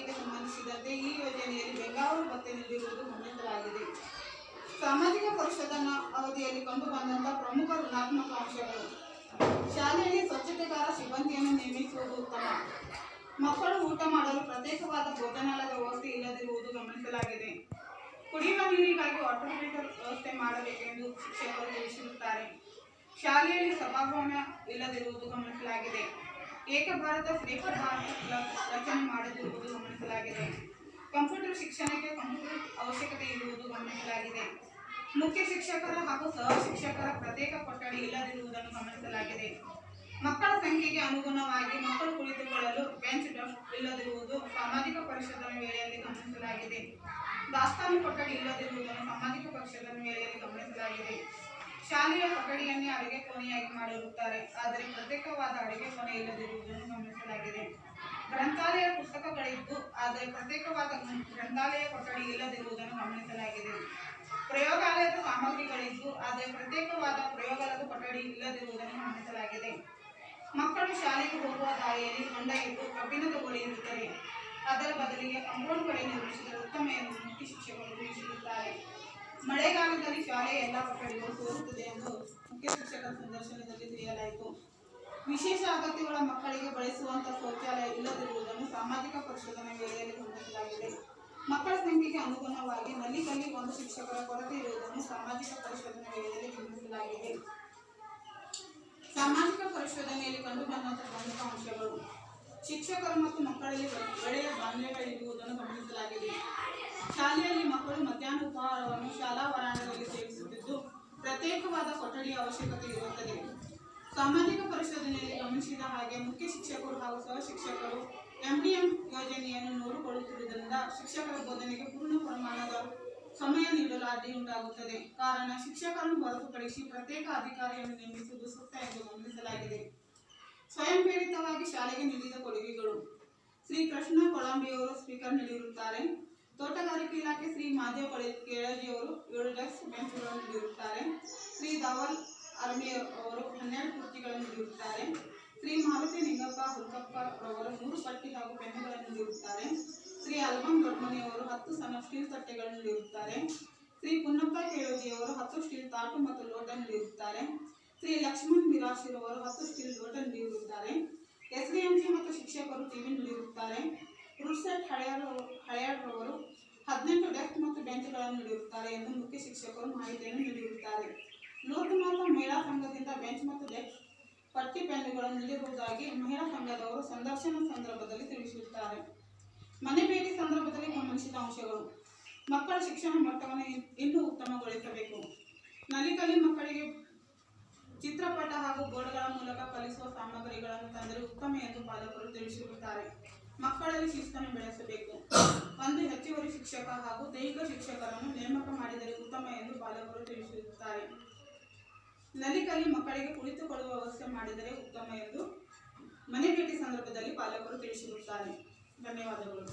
ಅವಧಿಗೆ ಸಂಬಂಧಿಸಿದಂತೆ ಈ ಯೋಜನೆಯಲ್ಲಿ ಬೆಂಗಳೂರು ಭತ್ತೆ ನೀಡಿರುವುದು ಗಮನಿಸಲಾಗಿದೆ ಸಾಮಾಜಿಕ ಪರಿಷದನ ಅವಧಿಯಲ್ಲಿ ಕಂಡುಬಂದಂತಹ ಪ್ರಮುಖ ಋಣಾತ್ಮಕ ಅಂಶಗಳು. ಶಾಲೆಯಲ್ಲಿ ಸ್ವಚ್ಛತೆಗಾರ ಸಿಬ್ಬಂದಿಯನ್ನು ನೇಮಿಸುವುದು ಉತ್ತಮ. ಮಕ್ಕಳು ಊಟ ಮಾಡಲು ಪ್ರತ್ಯೇಕವಾದ ಭೋಜನಾಲಯದ ವ್ಯವಸ್ಥೆ ಇಲ್ಲದಿರುವುದು ಗಮನಿಸಲಾಗಿದೆ. ಕುಡಿಯುವ ನೀರಿಗಾಗಿ ವಾಟರ್ ವ್ಯವಸ್ಥೆ ಮಾಡಬೇಕೆಂದು ಶಿಕ್ಷಕರು ತಿಳಿಸಿರುತ್ತಾರೆ ಶಾಲೆಯಲ್ಲಿ ಸಭಾಭವನ ಇಲ್ಲದಿರುವುದು ಗಮನಿಸಲಾಗಿದೆ. ಏಕ ಭಾರತ ಶ್ರೇಷ್ಠ ಭಾರತ ಕ್ಲಬ್ ರಚನೆ ಮಾಡದಿರುವುದು ಗಮನಿಸಲಾಗಿದೆ. ಕಂಪ್ಯೂಟರ್ ಶಿಕ್ಷಣಕ್ಕೆ ಕಂಪ್ಯೂಟರ್ ಅವಶ್ಯಕತೆ ಇರುವುದು ಗಮನಿಸಲಾಗಿದೆ. ಮುಖ್ಯ ಶಿಕ್ಷಕರ ಹಾಗೂ ಸಹ ಶಿಕ್ಷಕರ ಪ್ರತ್ಯೇಕ ಕೊಠಡಿ ಇಲ್ಲದಿರುವುದನ್ನು ಗಮನಿಸಲಾಗಿದೆ. ಮಕ್ಕಳ ಸಂಖ್ಯೆಗೆ ಅನುಗುಣವಾಗಿ ಮಕ್ಕಳು ಕುಳಿತುಕೊಳ್ಳಲು ಬೆಂಚ್ ಡೆಸ್ಕ್ ಇಲ್ಲದಿರುವುದು ಸಾಮಾಜಿಕ ಪರಿಷದನ ವೇಳೆಯಲ್ಲಿ ಗಮನಿಸಲಾಗಿದೆ. ದಾಸ್ತಾನು ಕೊಠಡಿ ಇಲ್ಲದಿರುವುದನ್ನು ಸಾಮಾಜಿಕ ಪರಿಷದನ ವೇಳೆಯಲ್ಲಿ ಗಮನಿಸಲಾಗಿದೆ. ಶಾಲೆಯ ಕೊಠಡಿಯನ್ನೇ ಅಡುಗೆ ಕೋಣೆಯಾಗಿ ಮಾಡಿರುತ್ತಾರೆ. ಆದರೆ ಪ್ರತ್ಯೇಕವಾದ ಅಡುಗೆ ಕೋಣೆ ಇಲ್ಲದಿರುವುದನ್ನು ಗಮನಿಸಲಾಗಿದೆ. ಗ್ರಂಥಾಲಯ ಪುಸ್ತಕಗಳಿದ್ದು, ಆದರೆ ಪ್ರತ್ಯೇಕವಾದ ಗ್ರಂಥಾಲಯ ಕೊಠಡಿ ಇಲ್ಲದಿರುವುದನ್ನು ಗಮನಿಸಲಾಗಿದೆ. ಪ್ರಯೋಗಾಲಯದ ಸಾಮಗ್ರಿಗಳಿದ್ದು, ಆದರೆ ಪ್ರತ್ಯೇಕವಾದ ಪ್ರಯೋಗಾಲಯದ ಕೊಠಡಿ ಇಲ್ಲದಿರುವುದನ್ನು ಗಮನಿಸಲಾಗಿದೆ. ಮಕ್ಕಳು ಶಾಲೆಗೆ ಹೋಗುವ ದಾರಿಯಲ್ಲಿ ಕೊಂಡೊಯ್ದು ಕಬ್ಬಿಣದ ಗೋಡೆ ಇರುತ್ತದೆ ಅದರ ಬದಲಿಗೆ ಕಾಂಪೌಂಡ್ ಗೋಡೆ ನಿರ್ಮಿಸಿದರೆ ಉತ್ತಮ ಎಂದು ಮುಖ್ಯ ಶಿಕ್ಷಕರು ಮಳೆಗಾಲದಲ್ಲಿ ಶಾಲೆ ಎಲ್ಲ ಮಕ್ಕಳಿಗೆ ಸೋರುತ್ತದೆ ಎಂದು ಮುಖ್ಯ ಶಿಕ್ಷಕರ ಸಂದರ್ಶನದಲ್ಲಿ ತಿಳಿಯಲಾಯಿತು. ವಿಶೇಷ ಅಗತ್ಯಗಳ ಮಕ್ಕಳಿಗೆ ಬಳಸುವಂತಹ ಶೌಚಾಲಯ ಇಲ್ಲದಿರುವುದನ್ನು ಸಾಮಾಜಿಕ ಪರಿಶೋಧನೆ ವೇಳೆಯಲ್ಲಿ ಗಮನಿಸಲಾಗಿದೆ ಮಕ್ಕಳ ಸಂಖ್ಯೆಗೆ ಅನುಗುಣವಾಗಿ ನಲ್ಲಿಗಲ್ಲಿ ಒಂದು ಶಿಕ್ಷಕರ ಕೊರತೆ ಇರುವುದನ್ನು ಸಾಮಾಜಿಕ ಪರಿಶೋಧನೆ ವೇಳೆಯಲ್ಲಿ ಗಮನಿಸಲಾಗಿದೆ. ಸಾಮಾಜಿಕ ಪರಿಶೋಧನೆಯಲ್ಲಿ ಕಂಡುಬಂದಂತಹ ಪ್ರಮುಖ ಅಂಶಗಳು. ಶಿಕ್ಷಕರು ಮತ್ತು ಮಕ್ಕಳಲ್ಲಿ ಒಳ್ಳೆಯ ಬಾಂಧವ್ಯಗಳಿರುವುದನ್ನು ಗಮನಿಸಲಾಗಿದೆ. ಶಾಲೆಯಲ್ಲಿ ಮಕ್ಕಳು ಮಧ್ಯಾಹ್ನ ಉಪಹಾರವನ್ನು ಶಾಲಾ ವರಾಂಡದಲ್ಲಿ ಸೇವಿಸುತ್ತಿದ್ದು, ಪ್ರತ್ಯೇಕವಾದ ಕೊಠಡಿಯ ಅವಶ್ಯಕತೆ ಇರುತ್ತದೆ. ಸಾಮಾಜಿಕ ಪರಿಶೋಧನೆಯಲ್ಲಿ ಗಮನಿಸಿದ ಹಾಗೆ ಮುಖ್ಯ ಶಿಕ್ಷಕರು ಹಾಗೂ ಸಹ ಶಿಕ್ಷಕರು ಎಂಡಿಎಂ ಯೋಜನೆಯನ್ನು ನೋಡಿಕೊಳ್ಳುತ್ತಿರುವುದರಿಂದ ಶಿಕ್ಷಕರ ಬೋಧನೆಗೆ ಪೂರ್ಣ ಪ್ರಮಾಣದ ಸಮಯ ನೀಡಲು ಅಡ್ಡಿ ಉಂಟಾಗುತ್ತದೆ. ಕಾರಣ, ಶಿಕ್ಷಕರನ್ನು ಹೊರತುಪಡಿಸಿ ಪ್ರತ್ಯೇಕ ಅಧಿಕಾರಿಯನ್ನು ನೇಮಿಸುವುದು ಸೂಕ್ತ ಎಂದು ಗಮನಿಸಲಾಗಿದೆ. ಸ್ವಯಂ ಪ್ರೇರಿತವಾಗಿ ಶಾಲೆಗೆ ನೀಡಿದ ಕೊಡುಗೆಗಳು. ಶ್ರೀ ಕೃಷ್ಣ ಕೊಳಂಬಿಯವರು ಸ್ಪೀಕರ್ ನೀಡಿರುತ್ತಾರೆ. ತೋಟಗಾರಿಕೆ ಇಲಾಖೆ ಶ್ರೀ ಮಾದೇವ ಕೊಳೆ- ಕೇಳಜಿಯವರು ಏಳು ಡೆಸ್ಕ್ ಬೆಂಚುಗಳನ್ನು ನೀಡಿರುತ್ತಾರೆ ಶ್ರೀ ಧವಲ್ ಅರ್ಮಿ ಅವರು ಹನ್ನೆರಡು ಕುರ್ಚಿಗಳನ್ನು ನೀಡುತ್ತಾರೆ ಶ್ರೀ ಮಾರುತಿ ನಿಂಗಪ್ಪ ಹುಲ್ಕಪ್ಪ ಅವರು ಮೂರು ಪಟ್ಟಿ ಹಾಗೂ ಪೆನ್ನುಗಳನ್ನು ನೀಡಿರುತ್ತಾರೆ ಶ್ರೀ ಅಲ್ಬಂ ದೊಡ್ಮನಿಯವರು ಹತ್ತು ಸಣ್ಣ ಸ್ಟೀಲ್ ತಟ್ಟೆಗಳನ್ನು ನೀಡಿರುತ್ತಾರೆ ಶ್ರೀ ಪುನ್ನಪ್ಪ ಕೇಳೋಜಿಯವರು ಹತ್ತು ಸ್ಟೀಲ್ ತಾಟು ಮತ್ತು ಲೋಟ ನೀಡಿರುತ್ತಾರೆ ಶ್ರೀ ಲಕ್ಷ್ಮಣ್ ನಿರಾಶಿರವರು ಹತ್ತು ಸ್ಟೀಲ್ ಲೋಟ ನೀಡಿರುತ್ತಾರೆ ಸಿ ಮತ್ತು ಶಿಕ್ಷಕರು ಟಿವಿ ನೀಡಿರುತ್ತಾರೆ ರುಡ್ಸೆಟ್ ಹಳೆಯರು ಹಳೆಯರವರು ಹದಿನೆಂಟು ಡೆಸ್ಕ್ ಮತ್ತು ಬೆಂಚ್ಗಳನ್ನು ನೀಡಿರುತ್ತಾರೆ ಎಂದು ಮುಖ್ಯ ಶಿಕ್ಷಕರು ಮಾಹಿತಿಯನ್ನು ನೀಡಿರುತ್ತಾರೆ. ಲೋಕನಾಥ ಮಹಿಳಾ ಸಂಘದಿಂದ ಬೆಂಚ್ ಮತ್ತು ಡೆಸ್ಕ್ ಪಟ್ಟಿ ಪೆನ್ನುಗಳನ್ನು ನೀಡಿರುವುದಾಗಿ ಮಹಿಳಾ ಸಂಘದವರು ಸಂದರ್ಶನ ಸಂದರ್ಭದಲ್ಲಿ ತಿಳಿಸಿರುತ್ತಾರೆ ಮನೆ ಭೇಟಿ ಸಂದರ್ಭದಲ್ಲಿ ಗಮನಿಸಿದ ಅಂಶಗಳು. ಮಕ್ಕಳ ಶಿಕ್ಷಣ ಮಟ್ಟವನ್ನು ಇನ್- ಇನ್ನೂ ಉತ್ತಮಗೊಳಿಸಬೇಕು. ನಲಿಕಲಿ ಮಕ್ಕಳಿಗೆ ಚಿತ್ರಪಟ ಹಾಗೂ ಬೋರ್ಡ್ಗಳ ಮೂಲಕ ಕಲಿಸುವ ಸಾಮಗ್ರಿಗಳನ್ನು ತಂದರೆ ಉತ್ತಮ ಎಂದು ಪಾಲಕರು ತಿಳಿಸಿರುತ್ತಾರೆ. ಮಕ್ಕಳಲ್ಲಿ ಶಿಸ್ತನ್ನು ಬೆಳೆಸಬೇಕು. ಒಂದು ಹೆಚ್ಚುವರಿ ಶಿಕ್ಷಕ ಹಾಗೂ ದೈಹಿಕ ಶಿಕ್ಷಕರನ್ನು ನೇಮಕ ಮಾಡಿದರೆ ಉತ್ತಮ ಎಂದು ಪಾಲಕರು ತಿಳಿಸುತ್ತಾರೆ. ನಲಿಕಲ್ಲಿ ಮಕ್ಕಳಿಗೆ ಕುಳಿತುಕೊಳ್ಳುವ ವ್ಯವಸ್ಥೆ ಮಾಡಿದರೆ ಉತ್ತಮ ಎಂದು ಮನೆ ಭೇಟಿ ಸಂದರ್ಭದಲ್ಲಿ ಪಾಲಕರು ತಿಳಿಸಿರುತ್ತಾರೆ. ಧನ್ಯವಾದಗಳು.